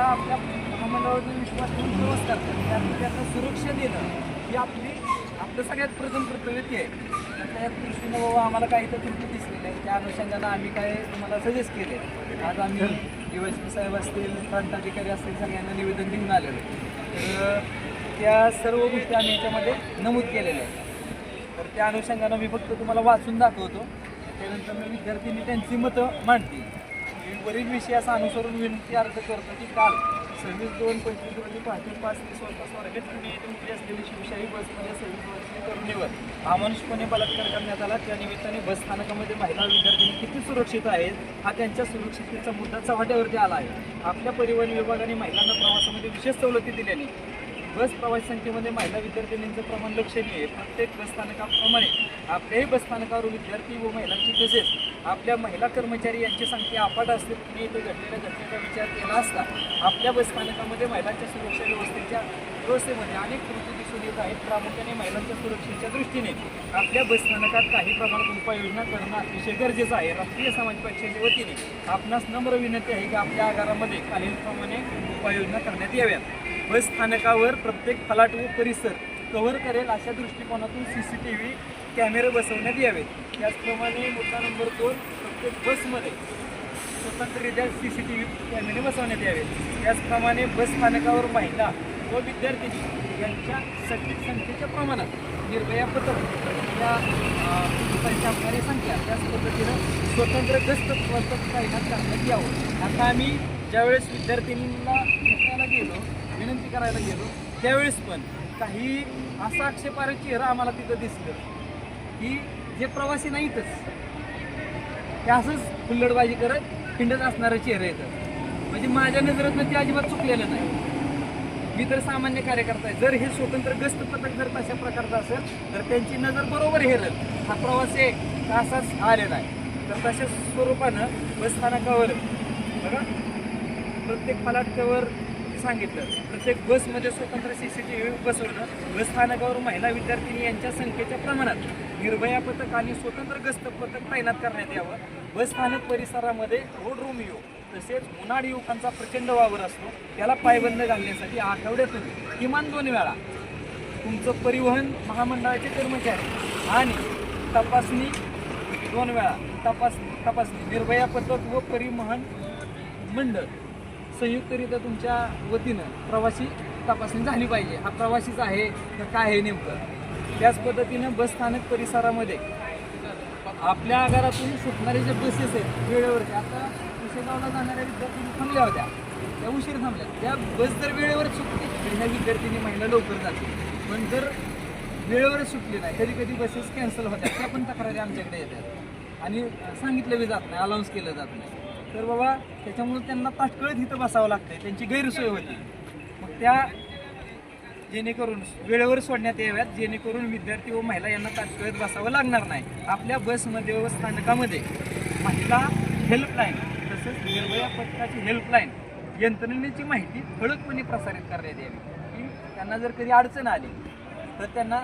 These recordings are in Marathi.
आपल्या महामंडळावरती विश्वास ठेवून दिवस करतात. त्यातून त्यांना सुरक्षा देणं ही आपली आपलं सगळ्यात प्रथम कर्तव्य आहे. त्या दृष्टीनं बाबा आम्हाला काही तर त्रुटी दिसलेली आहे त्या अनुषंगानं आम्ही काय तुम्हाला सजेस्ट केले आज आम्ही डी वाय साहेब असतील प्रांताधिकारी असतील सगळ्यांना निवेदन देऊन आलेलं तर त्या सर्व गोष्टी आम्ही याच्यामध्ये नमूद केलेल्या आहेत. तर त्या अनुषंगानं मी फक्त तुम्हाला वाचून दाखवतो. त्यानंतर मी विद्यार्थ्यांनी त्यांची मतं मांडतील. मी वरील विषयाचा अनुसरून विनंती अर्ज करतो की काल सव्वीस दोन पंचवीस रोजी पहाटे पाच ते स्वतः स्वर्गात पुणे येथे उभी असलेली शिवशाही बसमध्ये सव्वीस वर्षीय तरुणीवर अमानुषपणे बलात्कार करण्यात आला. त्या निमित्ताने बस स्थानकामध्ये महिला विद्यार्थ्यांनी किती सुरक्षित आहेत हा त्यांच्या सुरक्षिततेचा मुद्दा चव्हाट्यावरती आला आहे. आपल्या परिवहन विभागाने महिलांना प्रवासामध्ये विशेष सवलती दिल्याने बस प्रवासी संख्येमध्ये महिला विद्यार्थिनींचं प्रमाण लक्षणीय आहे. प्रत्येक बसस्थानकाप्रमाणे आपल्याही बसस्थानकावर विद्यार्थी व महिलांची तसेच आपल्या महिला कर्मचारी यांची संख्या अफाट असते. तुम्ही इथे घडलेल्या घटनेचा विचार केला असता आपल्या बसस्थानकामध्ये महिलांच्या सुरक्षा व्यवस्थेच्या व्यवस्थेमध्ये अनेक कृती दिसून येत आहेत. प्रामुख्याने महिलांच्या सुरक्षेच्या दृष्टीने आपल्या बसस्थानकात काही प्रमाणात उपाययोजना करणं अतिशय गरजेचं आहे. राष्ट्रीय समाज पक्षाच्या वतीने आपणास नम्र विनंती आहे की आपल्या आगारामध्ये खालीलप्रमाणे उपाययोजना करण्यात याव्यात. बस स्थानकावर प्रत्येक फलाट व परिसर कव्हर करेल अशा दृष्टिकोनातून सी सी टी व्ही कॅमेरे बसवण्यात यावेत त्याचप्रमाणे मुद्दा नंबर दोन प्रत्येक बसमध्ये स्वतंत्ररित्या सी सी टी व्ही कॅमेरे बसवण्यात यावेत त्याचप्रमाणे बस स्थानकावर महिला व विद्यार्थिनी यांच्या सटीक संख्येच्या प्रमाणात निर्भया पथक या संख्या असणारी संख्या त्याच पद्धतीनं स्वतंत्र गस्त पथक तैनात करण्यात यावं. आता आम्ही ज्यावेळेस विद्यार्थिनींना भेटायला गेलो विनंती करायला गेलो त्यावेळेस पण काही असा आक्षेपार चेहरा आम्हाला तिथं दिसलं. की जे प्रवासी नाहीतच ते असंच हुल्लडबाजी करत हिंडत असणारं चेहरा येतं म्हणजे माझ्या नजरेतनं ते अजिबात चुकलेलं नाही. मी तर सामान्य कार्यकर्ता आहे. जर हे स्वतंत्र गस्त पथक जर तशा प्रकारचं असेल तर त्यांची नजर बरोबर हेरल. हा प्रवासी एक असाच आलेला आहे. तर तशा स्वरूपानं बसस्थानकावर बघा प्रत्येक फलाटकावर सांगितलं. प्रत्येक बसमध्ये स्वतंत्र सी सी टी व्ही बसवणं बसस्थानकावर महिला विद्यार्थिनी यांच्या संख्येच्या प्रमाणात निर्भया पथक आणि स्वतंत्र गस्त पथक तैनात करण्यात यावं. बसस्थानक परिसरामध्ये रोड रोमिओ तसेच उन्हाळ युवकांचा प्रचंड वावर असतो त्याला पायबंद घालण्यासाठी आठवड्यातून किमान दोन वेळा तुमचं परिवहन महामंडळाचे कर्मचारी आणि तपासणी दोन वेळा तपास तपासणी निर्भया पथक व परिवहन मंडळ संयुक्तरित्या तुमच्या वतीनं प्रवासी तपासणी झाली पाहिजे. हा प्रवासीच आहे का काय आहे नेमकं? त्याच पद्धतीनं बस स्थानक परिसरामध्ये आपल्या आगारातून सुटणारे जे बसेस आहेत वेळेवरचे आता उशेगावला जाणाऱ्या विद्यार्थ्यांनी थांबल्या होत्या. त्या उशीर थांबल्या. त्या बस जर वेळेवर सुटली तर ह्या विद्यार्थ्यांनी महिला लवकर जातील. पण जर वेळेवरच सुटली नाही कधी कधी बसेस कॅन्सल होतात. त्या पण तक्रारी आमच्याकडे येतात. आणि सांगितलं बी जात नाही अलाउन्स केलं जात नाही. तर बाबा त्याच्यामुळे त्यांना ताटकळत इथं बसावं लागतंय. त्यांची गैरसोय होती. मग त्या जेणेकरून वेळेवर सोडण्यात याव्यात. जेणेकरून विद्यार्थी व महिला यांना ताटकळत बसावं लागणार नाही. आपल्या बसमध्ये व स्थानकामध्ये महिला हेल्पलाईन तसंच निर्भया पथकाची हेल्पलाईन यंत्रणेची माहिती ठळकपणे प्रसारित करण्यात यावी. की त्यांना जर कधी अडचण आली तर त्यांना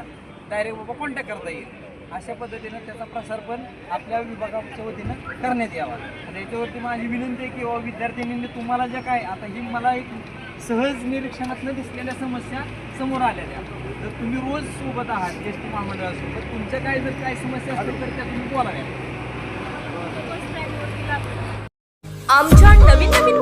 डायरेक्ट बाबा कॉन्टॅक्ट करता येईल. अशा पद्धतीनं त्याचा प्रसार पण आपल्या विभागाच्या वतीनं करण्यात यावा. आणि याच्यावरती माझी विनंती आहे की बाबा विद्यार्थिनींनी तुम्हाला ज्या काय आता ही मला एक सहज निरीक्षणातनं दिसलेल्या समस्या समोर आलेल्या जर तुम्ही रोज सोबत आहात एस टी महामंडळासोबत तुमच्या काय जर काय समस्या असतील तर त्या तुम्ही बोलाव्या. आमच्या नवीन नवीन